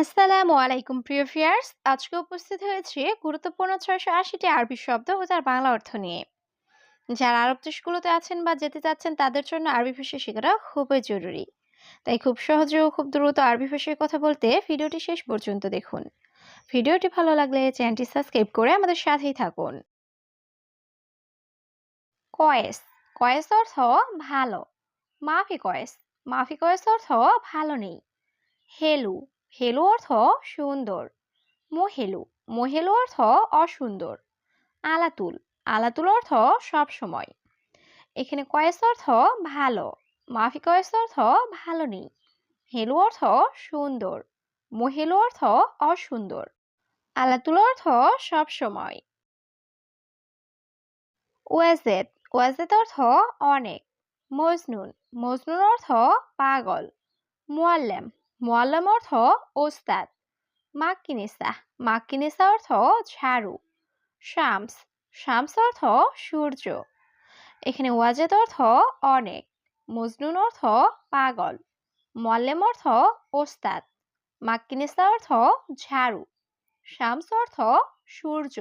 আসসালামু আলাইকুম, প্রিয় ভিউয়ার্স। আজকে উপস্থিত হয়েছে গুরুত্বপূর্ণ ছয়শো আশিটি আরবি শব্দ ও তার বাংলা অর্থ নিয়ে। যারা আরব দেশগুলোতে আছেন বা যেতে চাচ্ছেন, তাদের জন্য আরবি ভাষা শেখাটা খুবই জরুরি। তাই খুব সহজে ও খুব দ্রুত আরবি ভাষায় কথা বলতে ভিডিওটি শেষ পর্যন্ত দেখুন। ভিডিওটি ভালো লাগলে চ্যানেলটি সাবস্ক্রাইব করে আমাদের সাথেই থাকুন। কয়েস। কয়েস অর্থ ভালো। মাফি কয়েস। মাফি কয়েস অর্থ ভালো নেই। হেলু। হেলু অর্থ সুন্দর। মহেলু মহেলু অর্থ অসুন্দর। আলাতুল আলাতুল অর্থ সব সময়। এখানে কয়েস অর্থ ভালো, মাফি কয়েস অর্থ ভালো নেই। হেলু অর্থ সুন্দর, মহেলু অর্থ অসুন্দর। আলাতুল অর্থ সব সময়। ওয়াজেদ ওয়াজেদ অর্থ অনেক। মজনুন মজনুন অর্থ পাগল। মুয়াল্লেম মুয়াল্লাম অর্থ ওস্তাদ মাক্কিনিসা মাক্কিনিসা অর্থ ঝাড়ু শামস শামস অর্থ সূর্য এখানে ওয়াজেদ অর্থ অনেক মজনুন অর্থ পাগল মোয়াল্লেম অর্থ ওস্তাদ মাক্কিনিসা অর্থ ঝাড়ু শামস অর্থ সূর্য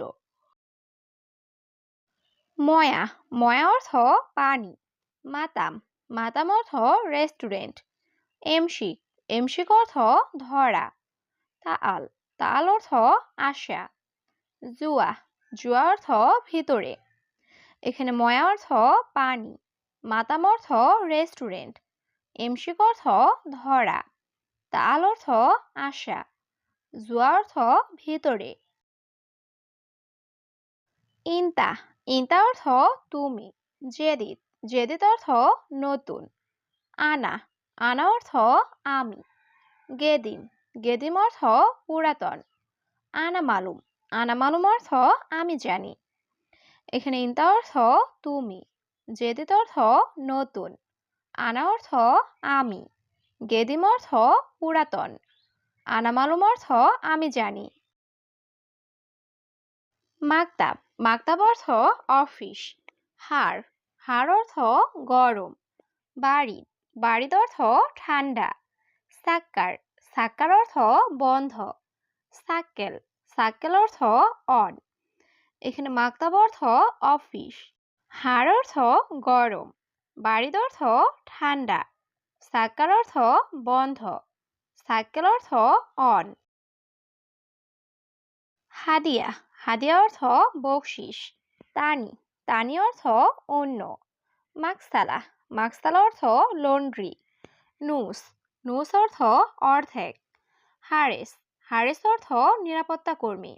ময়া ময়া অর্থ পানি মাতাম মাতাম অর্থ রেস্টুরেন্ট এমশিক এমশিক অর্থ ধরা। তাল তাল অর্থ আশা জুয়া জুয়া অর্থ ভিতরে। এখানে ময়া অর্থ পানি, মাতাম অর্থ রেস্টুরেন্ট। এমশিক অর্থ ধরা। তাল অর্থ আশা জুয়া অর্থ ভিতরে। ইন্তা ইন্তা অর্থ তুমি, জেদিত। জেদিত অর্থ নতুন। আনা আনা অর্থ আমি। গেদিম। গেদিম অর্থ পুরাতন। আনা মালুম। আনা মালুম অর্থ আমি জানি। এখানে ইন্তা অর্থ তুমি। জেদিত অর্থ নতুন। আনা অর্থ আমি। গেদিম অর্থ পুরাতন। আনা মালুম অর্থ আমি জানি। মাকতাব। মাকতাব অর্থ অফিস। হাড় হাড় অর্থ গরম। বাড়ি। বাড়ির অর্থ ঠান্ডা। সাক্কার সাক্কার অর্থ বন্ধ। সাক্কেল সাক্কেল অর্থ অন। এখানে মাকতাব অর্থ অফিস। হাড় অর্থ গরম। বাড়ির অর্থ ঠান্ডা। সাক্কার অর্থ বন্ধ। সাক্কেল অর্থ অন। হাদিয়া হাদিয়া অর্থ বকশিস। তানি তানি অর্থ অন্য। মাকসালা মাকসালা অর্থ লন্ড্রি নুস নুস অর্থ অর্ধেক হারেস হারেস অর্থ নিরাপত্তা কর্মী,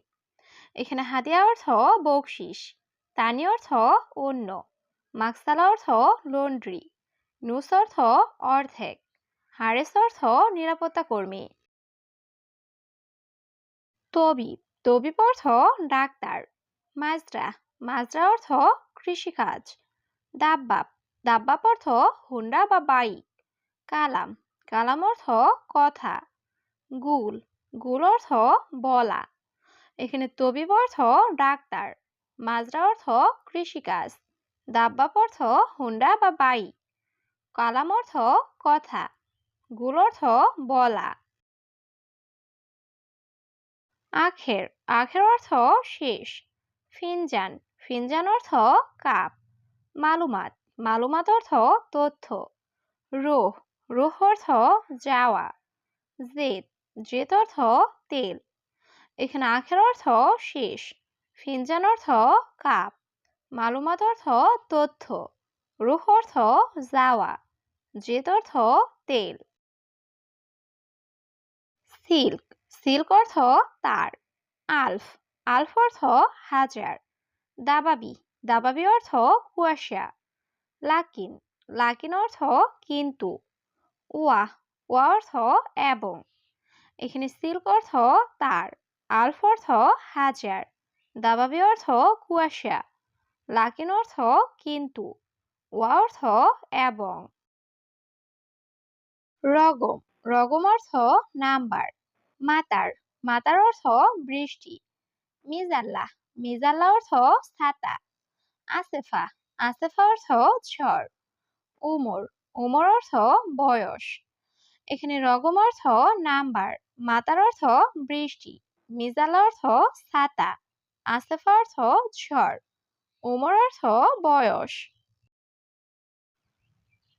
এখানে হাদিয়া অর্থ বকশিস, তানি অর্থ অন্য মাকসালা অর্থ লন্ড্রি নুস অর্থ অর্ধেক হারেস অর্থ নিরাপত্তা কর্মী। তবিব তবিব অর্থ ডাক্তার, মাজরা মাজরা অর্থ কৃষিকাজ, দাব্বাব দাব্বাব অর্থ হুন্ডা বা বাইক। কালাম। কালাম অর্থ কথা। গুল। গুল অর্থ বলা। এখানে তবিব অর্থ ডাক্তার। মাজরা অর্থ কৃষিকাজ। দাব্বাব অর্থ হুন্ডা বা বাইক। কালাম অর্থ কথা। গুল অর্থ বলা। আখের। আখের অর্থ শেষ। ফিনজান। ফিনজান অর্থ কাপ। মালুমাত। মালুমাত অর্থ তথ্য। রোহ রোহ অর্থ যাওয়া। জেদ জেদ অর্থ তেল। এখানে আখের অর্থ শেষ। ফিনজান অর্থ কাপ। মালুমাত অর্থ তথ্য। রুহ অর্থ যাওয়া। জেদ অর্থ তেল। সিল্ক সিল্ক অর্থ তার। আলফ আলফ অর্থ হাজার। দাবাবি দাবাবি অর্থ কুয়াশা। লাকিন লাকিন অর্থ কিন্তু। ওয়া ওয়া অর্থ এবং। এখানে সিল্ক অর্থ তার, আলফ অর্থ হাজার, দাবাবি অর্থ কুয়াশা, লাকিন অর্থ কিন্তু, ওয়া অর্থ এবং। রগম রগম অর্থ নাম্বার, মাতার মাতার অর্থ বৃষ্টি মিজাল্লা মিজাল্লা অর্থ ছাতা, আসেফা আসেফা অর্থ ঝড়। উমর উমর অর্থ বয়স। এখানে রগম অর্থ নাম্বার মাতার অর্থ বৃষ্টি, মিজাল অর্থ ছাতা, আসেফা অর্থ ঝড় ওমর অর্থ বয়স।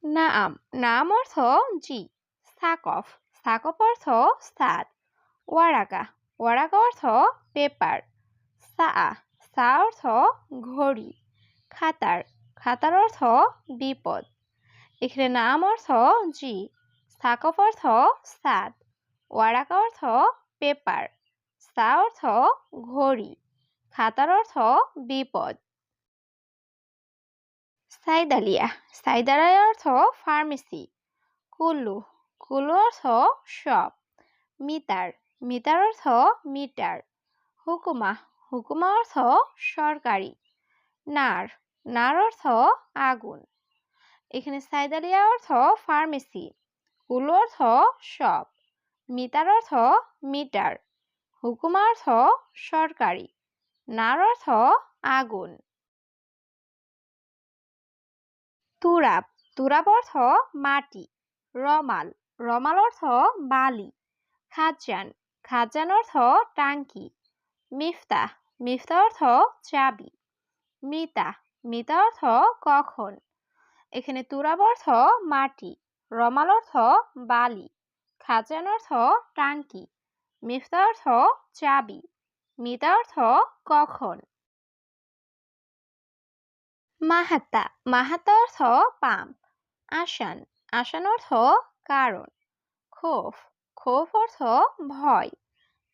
নাম নাম অর্থ জি, সাকফ সাকফ অর্থ সাদ ওয়ারাকা ওয়ারাকা অর্থ পেপার, সা সা অর্থ ঘড়ি, খাতার খাতার অর্থ বিপদ। এখানে নাম অর্থ জি সাকফ অর্থ সাদ ওয়ারাকা অর্থ পেপার সা অর্থ ঘড়ি, খাতার অর্থ বিপদ। সাইদালিয়া সাইদালিয়া অর্থ ফার্মেসি কুল্লু কুল্লু অর্থ সব মিটার মিটার অর্থ মিটার, হুকুমা হুকুমা অর্থ সরকারি, নার নার অর্থ আগুন। এখানে সাইদালিয়া অর্থ ফার্মেসি কুল্লু অর্থ সব মিটার অর্থ মিটার, হুকুমা অর্থ সরকারি, নার অর্থ আগুন। তুরাব তুরাব অর্থ মাটি, রমাল রমাল অর্থ বালি, খাজান খাজান অর্থ টাঙ্কি মিফতা মিফতা অর্থ চাবি মিতা মিতা অর্থ কখন? এখানে তুরাব অর্থ মাটি, রমাল অর্থ বালি, খাজান অর্থ টাঙ্কি, মিফতা অর্থ চাবি মিতা অর্থ কখন? মাহাত্তা মাহাত্তা অর্থ পাম্প, আসান আসান অর্থ কারণ, খোফ খোফ অর্থ ভয়,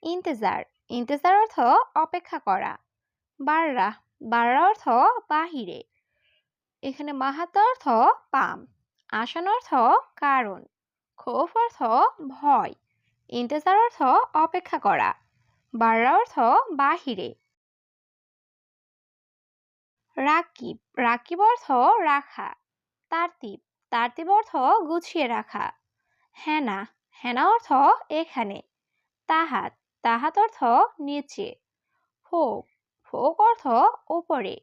ইন্তেজার ইন্তেজার অর্থ অপেক্ষা করা বাররা বাররা অর্থ বাহিরে। এখানে মাহাত্তা অর্থ পাম আসান অর্থ কারণ খোফ অর্থ ভয়, ইন্তেজার অর্থ অপেক্ষা করা বাররা অর্থ বাহিরে। রাকিব রাকিব অর্থ রাখা, তারতিব তারতিব অর্থ গুছিয়ে রাখা, হেনা হেনা অর্থ এখানে, তাহাত তাহাত অর্থ নিচে ফোক ফোক অর্থ উপরে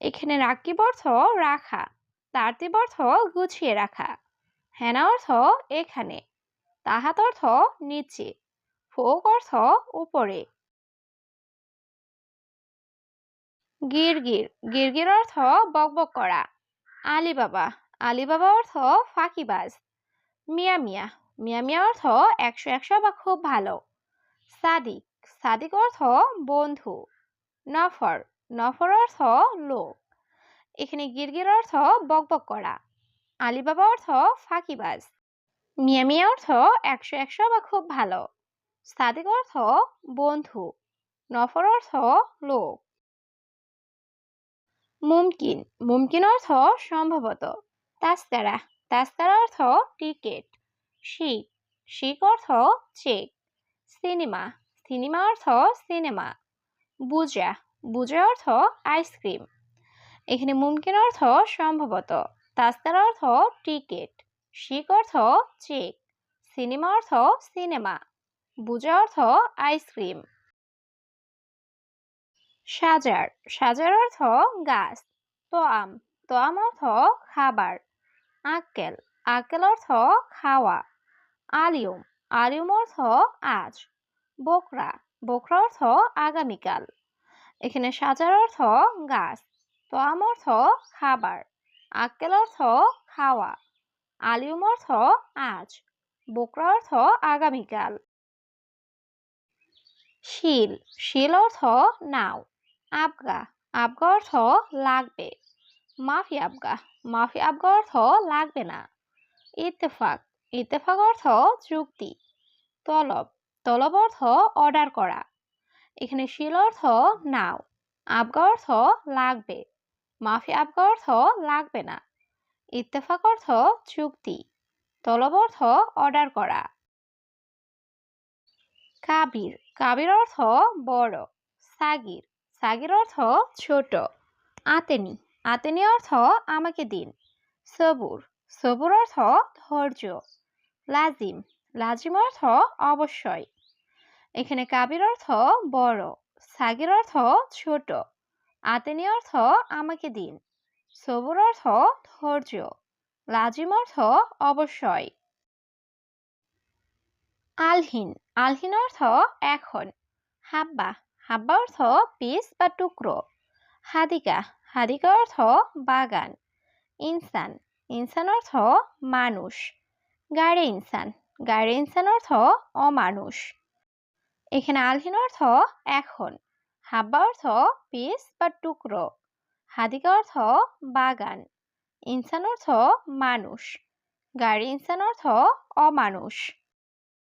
এখানে রাকিব অর্থ রাখা তারতিব অর্থ গুছিয়ে রাখা, হেনা অর্থ এখানে, তাহাত অর্থ নিচে ফোক অর্থ উপরে। গিরগির গিরগির অর্থ বকবক করা, আলিবাবা আলিবাবা অর্থ ফাঁকিবাজ, মিয়া মিয়া মিয়া মিয়া অর্থ একশো একশো বা খুব ভালো, সাদিক সাদিক অর্থ বন্ধু। নফর নফর অর্থ লোক। এখানে গিরগির অর্থ বকবক করা। আলিবাবা অর্থ ফাঁকিবাজ। মিয়া মিয়া অর্থ একশো একশো বা খুব ভালো। সাদিক অর্থ বন্ধু। নফর অর্থ লোক। মুমকিন। মুমকিন অর্থ সম্ভবত। তাস্তারা তাস্তারা অর্থ টিকেট। শিখ। শিখ অর্থ চেক। সিনেমা। সিনেমা অর্থ সিনেমা। বুজা বুজা অর্থ আইসক্রিম এখানে মুমকিন অর্থ সম্ভবত। তাস্তার অর্থ টিকিট শিক অর্থ চেক সিনেমা অর্থ সিনেমা বুজা অর্থ আইসক্রিম সাজার। সাজার অর্থ গাছ। তোয়াম। তোয়াম অর্থ খাবার। আক্কেল। আক্কেল অর্থ খাওয়া। আলিউম আলিউম অর্থ আজ। বোকরা। বোকরা অর্থ আগামীকাল। এখানে সাজার অর্থ গাছ তোয়াম অর্থ খাবার, আক্কেল অর্থ খাওয়া আলিউম অর্থ আজ, বোকরা অর্থ আগামীকাল। শিল শিল অর্থ নাও, আবগা আবগা অর্থ লাগবে, মাফি আবগা মাফি আবগা অর্থ লাগবে না, ইত্তেফাক ইত্তেফাক অর্থ চুক্তি তলব তলব অর্থ অর্ডার করা। এখানে শিল অর্থ নাও, আবগা অর্থ লাগবে, মাফি আবগা অর্থ লাগবে না। ইত্তেফাক অর্থ চুক্তি তলব অর্থ অর্ডার করা। কাবির কাবির অর্থ বড়, সাগির সাগির অর্থ ছোট, আতেনি আতেনি অর্থ আমাকে দিন। সবুর সবুর অর্থ ধৈর্য, লাজিম লাজিম অর্থ অবশ্যই। এখানে কাবির অর্থ বড়, সাগির অর্থ ছোট, আতেনি অর্থ আমাকে দিন, সবুর অর্থ ধৈর্য, লাজিম অর্থ অবশ্যই। আলহিন আলহিন অর্থ এখন, হাব্বা হাব্বা অর্থ পিস বা টুকরো, হাদিকা হাদিকা অর্থ বাগান, ইনসান ইনসান অর্থ মানুষ, গাড়ে ইনসান গাড়ে ইনসান অর্থ অমানুষ। এখানে আলহিন অর্থ এখন, হাব্বা অর্থ পিস বা টুকরো, হাদিকা অর্থ বাগান, ইনসান অর্থ মানুষ, গাড়ি ইনসান অর্থ অমানুষ।